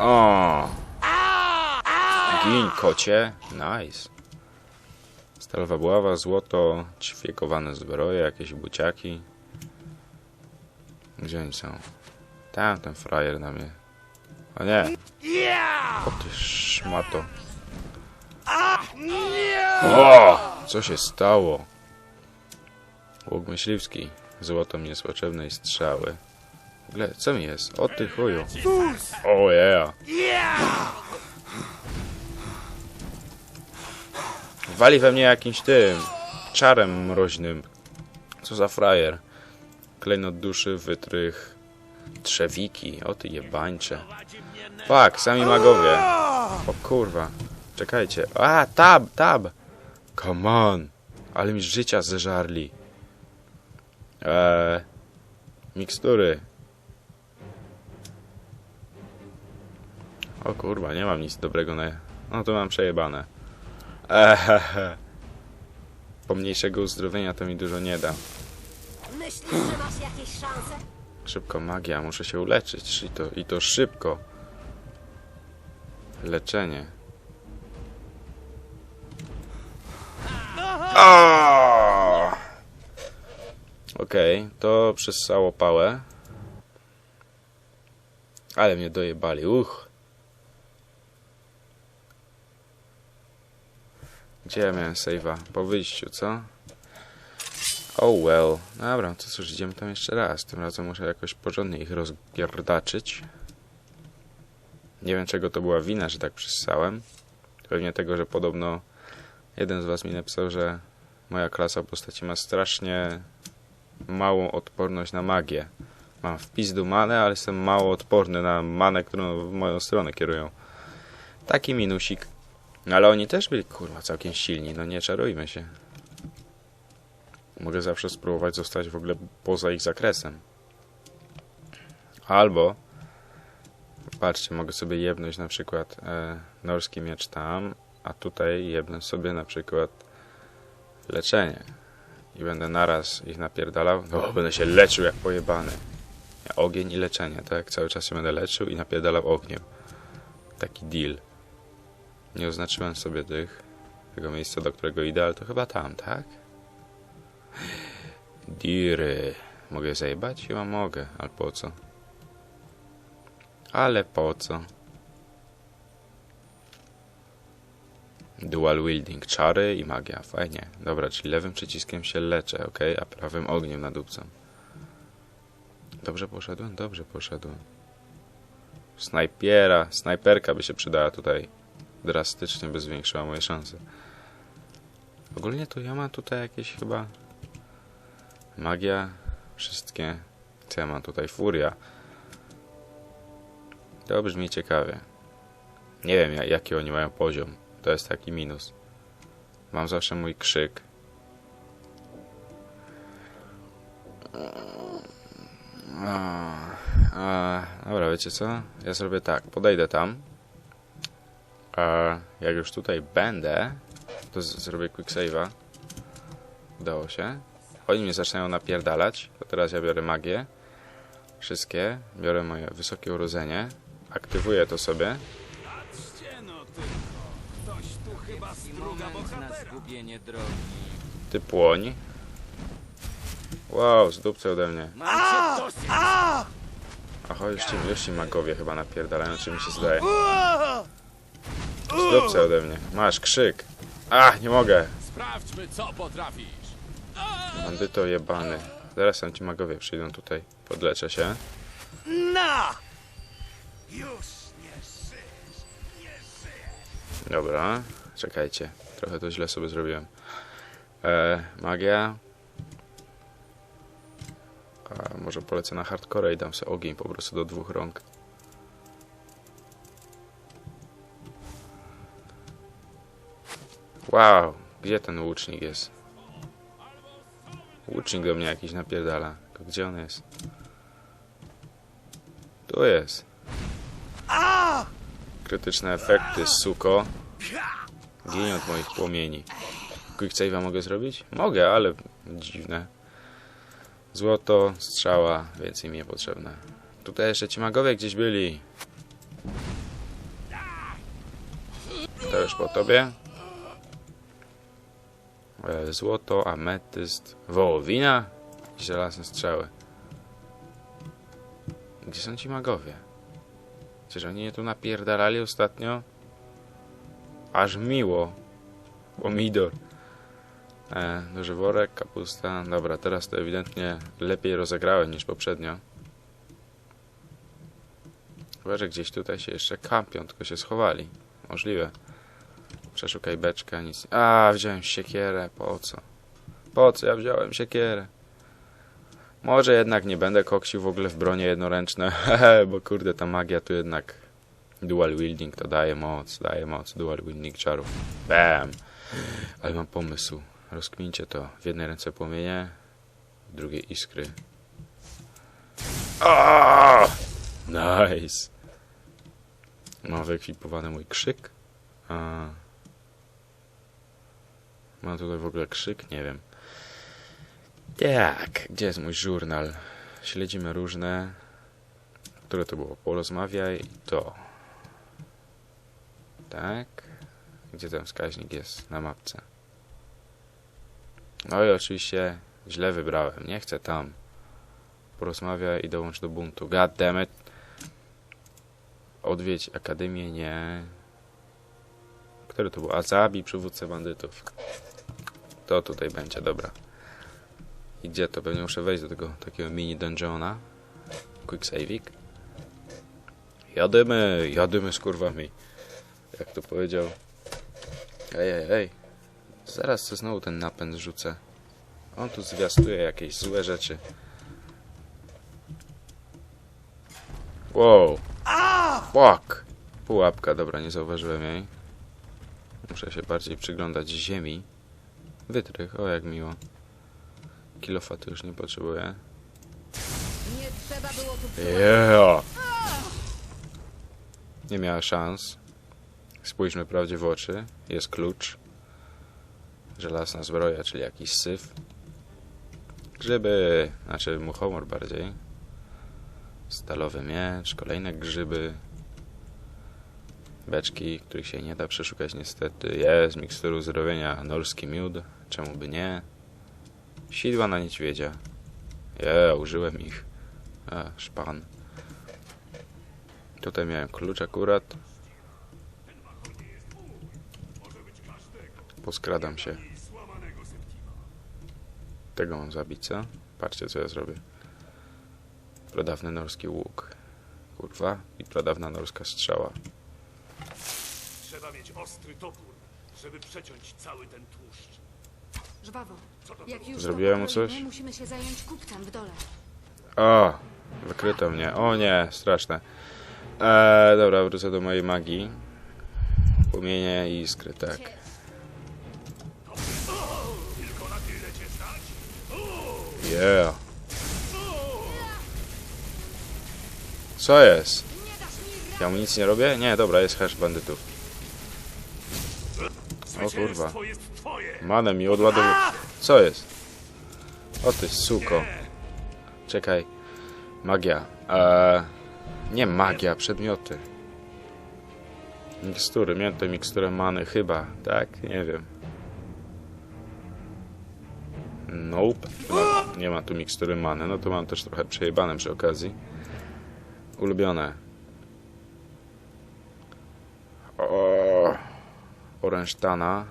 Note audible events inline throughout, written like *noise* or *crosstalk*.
O! Gin, kocie. Nice. Stalowa buława, złoto, ćwiekowane zbroje, jakieś buciaki. Gdzie oni są? Tam ten frajer na mnie. O nie. O ty szmato. O! Co się stało? Łuk myśliwski. Złoto mi jest potrzebne i strzały. Ogóle, co mi jest? O ty chuju. O yeah. Wali we mnie jakimś tym czarem mroźnym. Co za frajer. Klejnot duszy, wytrych, trzewiki. O ty jebańcze. Fuck, sami magowie. O kurwa. Czekajcie. A, tab, tab. Come on. Ale mi życia zeżarli. Eee, mikstury. O kurwa, nie mam nic dobrego na... No to mam przejebane. Ehehe. *laughs* Pomniejszego uzdrowienia to mi dużo nie da. Myślisz, że masz jakieś szanse? Szybko magia, muszę się uleczyć. I to, i to szybko. Leczenie. Okej, to przessało pałę. Ale mnie dojebali, uch. Gdzie ja miałem save'a? Po wyjściu, co? Oh well. Dobra, to cóż, idziemy tam jeszcze raz. Tym razem muszę jakoś porządnie ich rozgierdaczyć. Nie wiem, czego to była wina, że tak przystałem. Pewnie tego, że podobno jeden z was mi napisał, że moja klasa postaci ma strasznie małą odporność na magię. Mam wpis do manę, ale jestem mało odporny na manę, którą w moją stronę kierują. Taki minusik. No ale oni też byli, kurwa, całkiem silni. No nie czarujmy się. Mogę zawsze spróbować zostać w ogóle poza ich zakresem. Albo patrzcie, mogę sobie jebnąć na przykład e, norski miecz tam, a tutaj jebnę sobie na przykład leczenie. I będę naraz ich napierdalał. No, będę się leczył jak pojebany. Ogień i leczenie, tak? Cały czas się będę leczył i napierdalał ogniem. Taki deal. Nie oznaczyłem sobie tych, tego miejsca, do którego idę, ale to chyba tam, tak? Diry. Mogę zajebać? Chyba mogę, ale po co? Ale po co? Dual wielding, czary i magia. Fajnie. Dobra, czyli lewym przyciskiem się leczę, ok? A prawym ogniem nadupcam. Dobrze poszedłem? Dobrze poszedłem. Snajpiera, snajperka by się przydała tutaj. Drastycznie by zwiększyła moje szanse. Ogólnie to ja mam tutaj jakieś chyba magia, wszystkie. Co ja mam tutaj? Furia. To brzmi ciekawie. Nie wiem ja- jaki oni mają poziom. To jest taki minus. Mam zawsze mój krzyk. A, a, dobra, wiecie co? Ja zrobię tak. Podejdę tam. A jak już tutaj będę, to zrobię quick save'a. Udało się. Oni mnie zaczynają napierdalać. To teraz ja biorę magię. Wszystkie. Biorę moje wysokie urodzenie. Aktywuję to sobie. Ty płoń. Wow, zdupce ode mnie. Aha, już ci magowie chyba napierdalają, czy mi się zdaje. Zdupce ode mnie. Masz, krzyk. Ach, nie mogę. Sprawdźmy, co potrafisz. Bandyto jebany. Zaraz tam ci magowie przyjdą tutaj. Podleczę się. Na! Już nie żyjesz, nie żyjesz. Dobra, czekajcie. Trochę to źle sobie zrobiłem. E, magia. A może polecę na hardcore i dam sobie ogień po prostu do dwóch rąk. Wow, gdzie ten łucznik jest? Łucznik do mnie jakiś napierdala. Gdzie on jest? Tu jest. Krytyczne efekty, suko. Ginie od moich płomieni. Quick save'a mogę zrobić? Mogę, ale dziwne. Złoto, strzała, więcej mi niepotrzebne. Tutaj jeszcze ci magowie gdzieś byli. To już po tobie. E, Złoto, ametyst, wołowina i żelazne strzały. Gdzie są ci magowie? Czyż oni nie tu napierdalali ostatnio? Aż miło. Pomidor. E, duży worek, kapusta. Dobra, teraz to ewidentnie lepiej rozegrałem niż poprzednio. Chyba, że gdzieś tutaj się jeszcze kampią, tylko się schowali. Możliwe. Przeszukaj beczkę, nic. A, wziąłem siekierę, po co? Po co ja wziąłem siekierę? Może jednak nie będę koksił w ogóle w bronie jednoręczne, *laughs* bo kurde, ta magia tu jednak dual wielding to daje moc, daje moc, dual wielding czarów. Bam! Ale mam pomysł. Rozkmincie to. W jednej ręce płomienie, w drugiej iskry. Aaaa! Nice! Mam wyekwipowany mój krzyk. A. Mam tutaj w ogóle krzyk? Nie wiem. Tak, gdzie jest mój żurnal? Śledzimy różne. Które to było? Porozmawiaj. To. Tak. Gdzie ten wskaźnik jest na mapce? No i oczywiście źle wybrałem. Nie chcę tam. Porozmawiaj i dołącz do buntu. God damn it. Odwiedź Akademię, nie. Który to był? Azabi, przywódcę bandytów. To tutaj będzie, dobra. I gdzie to? Pewnie muszę wejść do tego takiego mini dungeona. Quick saving. Jadymy, jadymy z kurwami. Jak to powiedział. Ej, ej, ej. Zaraz co znowu ten napęd rzucę. On tu zwiastuje jakieś złe rzeczy. Wow. Fuck. Pułapka, dobra, nie zauważyłem jej. Muszę się bardziej przyglądać ziemi. Wytrych, o jak miło. Kilofatu już nie potrzebuję. Nie trzeba było tu Yeah. Nie miała szans. Spójrzmy prawdzie w oczy. Jest klucz. Żelazna zbroja, czyli jakiś syf. Grzyby, znaczy muchomor bardziej. Stalowy miecz, kolejne grzyby. Beczki, których się nie da przeszukać niestety. Jest mikstur uzdrowienia, norski miód. Czemu by nie? Sidła na niedźwiedzia. Je, użyłem ich. A, szpan. Tutaj miałem klucz akurat. Poskradam się. Tego mam zabić, co? Patrzcie, co ja zrobię. Pradawny norski łuk. Kurwa. I pradawna norska strzała. Trzeba mieć ostry topór, żeby przeciąć cały ten tłuszcz. Żwawo, jak już Zrobiłem mu coś? musimy się zająć kupcem w dole. O! Wykryto mnie. O nie, straszne. Eee, dobra, wrócę do mojej magii. Płomienie i iskry, tak. Yeah. Co jest? Ja mu nic nie robię? Nie, dobra, jest hash bandytów. O kurwa. Manę mi odładowuje. Co jest? O ty suko. Czekaj. Magia. Eee, nie magia, przedmioty. Mikstury, tę miksturę many chyba, tak? Nie wiem. Nope. Nie ma tu mikstury many, no to mam też trochę przejebane przy okazji. Ulubione. O, orężtana.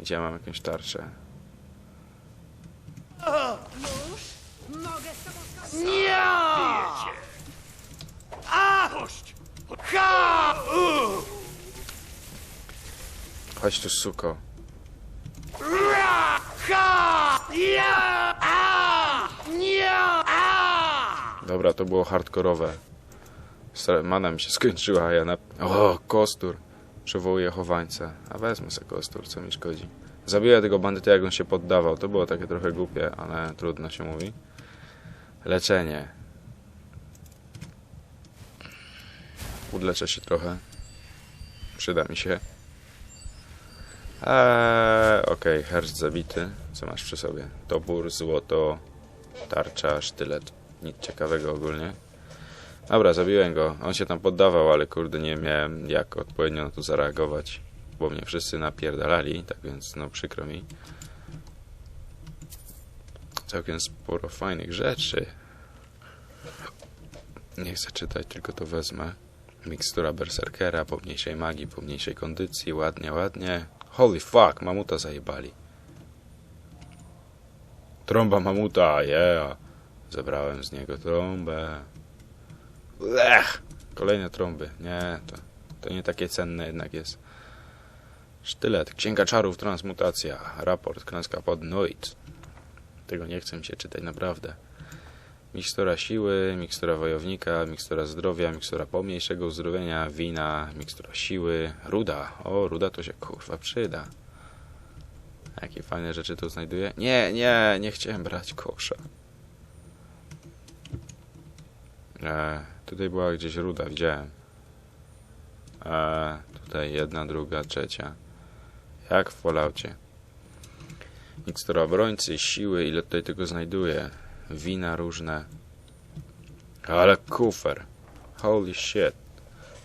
Gdzie mam jakąś tarczę? Mogę z tobą skończyć. Dość! Ha! U! Chodź tu, suko. Ha! Ja! A! Nie! A! Dobra, to było hardkorowe. Mana mi się skończyła, a ja na... O, kostur. Przywołuję chowańca. A wezmę sobie kostur, co mi szkodzi. Zabiję tego bandyta, jak on się poddawał. To było takie trochę głupie, ale trudno się mówi. Leczenie. Udleczę się trochę. Przyda mi się. Eee, okej, herszt zabity. Co masz przy sobie? Topór, złoto, tarcza, sztylet. Nic ciekawego ogólnie. Dobra, zabiłem go. On się tam poddawał, ale kurde, nie miałem jak odpowiednio na to zareagować. bo mnie wszyscy napierdalali, tak więc no przykro mi. Całkiem sporo fajnych rzeczy. Nie chcę czytać, tylko to wezmę. Mikstura berserkera, pomniejszej magii, pomniejszej kondycji, ładnie, ładnie. Holy fuck, mamuta zajebali. Trąba mamuta, yeah. Zebrałem z niego trąbę. Ech, kolejne trąby. Nie, to, to nie takie cenne jednak jest. Sztylet, księga czarów, transmutacja, raport, klęska pod Noit. Tego nie chcę mi się czytać naprawdę. Mikstura siły, mikstura wojownika, mikstura zdrowia, mikstura pomniejszego uzdrowienia, wina, mikstura siły, ruda. O, ruda to się kurwa przyda. Jakie fajne rzeczy tu znajduję. Nie, nie, nie chciałem brać kosza. E, tutaj była gdzieś ruda, widziałem. E, tutaj jedna, druga, trzecia. Jak w Falloutie. Mikstura obrońcy, siły, ile tutaj tego znajduję. Wina różne. Ale kufer. Holy shit.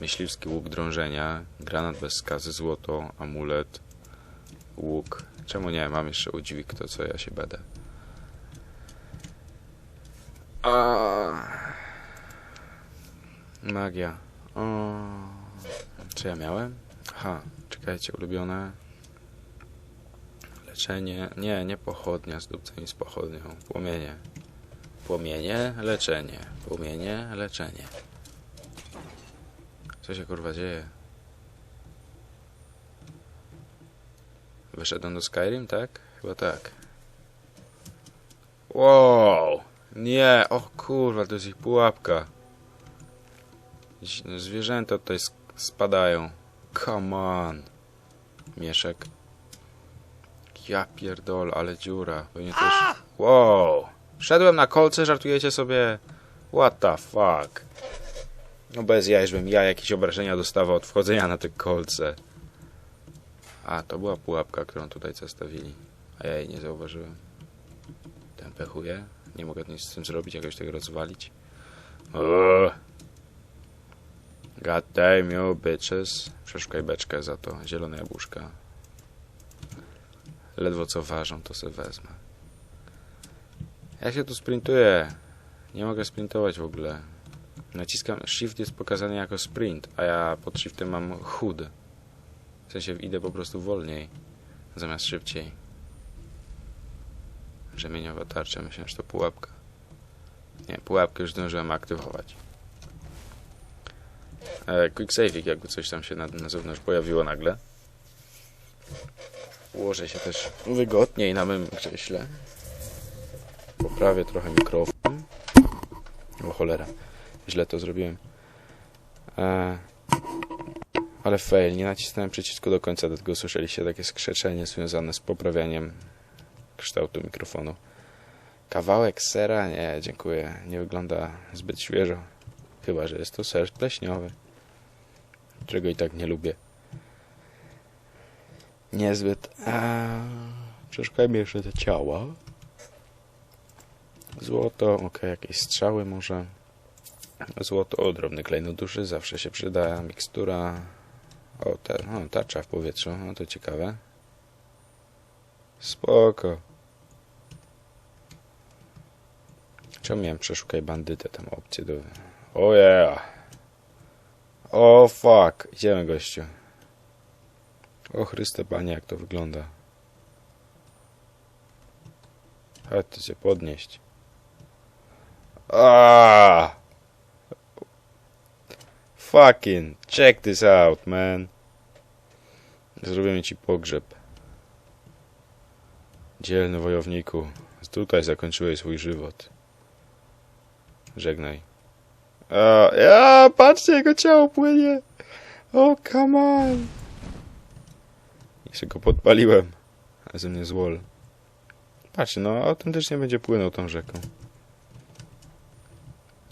Myśliwski łuk drążenia, granat bez skazy, złoto, amulet, łuk. Czemu nie? Mam jeszcze udźwig, to co ja się będę. A... Magia. O... Czy ja miałem? Aha, czekajcie, ulubione. Leczenie. Nie, nie pochodnia, zdobca mi z pochodnią. Płomienie. Płomienie, leczenie. Płomienie, leczenie. Co się kurwa dzieje? Wyszedłem do Skyrim, tak? Chyba tak. Wow! Nie! O kurwa, to jest ich pułapka. Zwierzęta tutaj spadają. Come on. Mieszek. Ja pierdol, ale dziura. Pewnie też... Wow! Szedłem na kolce, żartujecie sobie? What the fuck? No bez jaj, żebym ja jakieś obrażenia dostawał od wchodzenia na te kolce. A, to była pułapka, którą tutaj zastawili. A ja jej nie zauważyłem. Ten pechuje. Nie mogę nic z tym zrobić, jakoś tego rozwalić. Uuu. God damn you, bitches. Przeszukaj beczkę za to. Zielone jabłuszka. Ledwo co ważą, to sobie wezmę. Jak się tu sprintuje? Nie mogę sprintować w ogóle. Naciskam Shift jest pokazany jako sprint, a ja pod Shiftem mam HUD. W sensie idę po prostu wolniej, zamiast szybciej. Rzemieniowa tarcza, myślałem, że to pułapka. Nie, pułapkę już zdążyłem aktywować. E, quick saving, jakby coś tam się na, na zewnątrz pojawiło nagle. Ułożę się też wygodniej na mym krześle. Poprawię trochę mikrofon. O cholera, źle to zrobiłem. E, ale fail, nie nacisnąłem przycisku do końca, dlatego słyszeliście takie skrzeczenie związane z poprawianiem kształtu mikrofonu. Kawałek sera? Nie, dziękuję. Nie wygląda zbyt świeżo. Chyba, że jest to ser pleśniowy, którego i tak nie lubię. Niezbyt. A... Przeszukajmy jeszcze te ciała. Złoto, ok, jakieś strzały może. Złoto, o, drobny klejnot duszy, zawsze się przyda. Mikstura. O, ta, o, tarcza w powietrzu, no to ciekawe. Spoko. Czemu miałem przeszukaj bandytę tam opcję do... O yeah. O fuck. Idziemy gościu. O Chryste Panie, jak to wygląda. Chodźcie cię podnieść. Ah! Fucking check this out, man. Zrobimy ci pogrzeb. Dzielny wojowniku, tutaj zakończyłeś swój żywot. Żegnaj. A, ja, patrzcie, jego ciało płynie. O, come on. Jeszcze go podpaliłem. A ze mnie złol. Patrzcie, no autentycznie będzie płynął tą rzeką.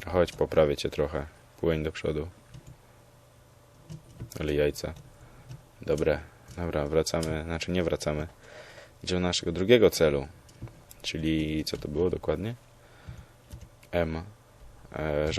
Chodź, poprawię cię trochę. Płyń do przodu. Ale jajca. Dobre. Dobra, wracamy. Znaczy nie wracamy. Idziemy do naszego drugiego celu. Czyli co to było dokładnie? M. E,